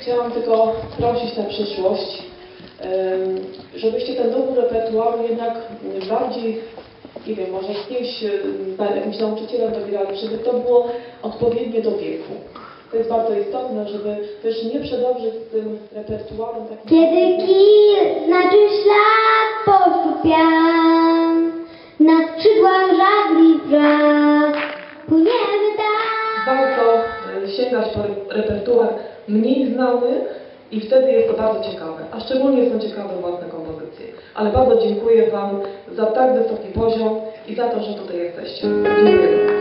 chciałam tylko prosić na przyszłość, żebyście ten dobór repertuaru jednak bardziej, nie wiem, może z kimś, na- jakimś nauczycielem dobierali, żeby to było odpowiednie do wieku. To jest bardzo istotne, żeby też nie przedobrzyć z tym repertuarem takim... Kiedy kij znaczy ślad po stu pian, na skrzydłach żagli wraz, płyniemy. Warto e, sięgać po re- repertuar mniej znany i wtedy jest to bardzo ciekawe, a szczególnie są ciekawe własne kompozycje. Ale bardzo dziękuję Wam za tak wysoki poziom i za to, że tutaj jesteście. Dziękuję.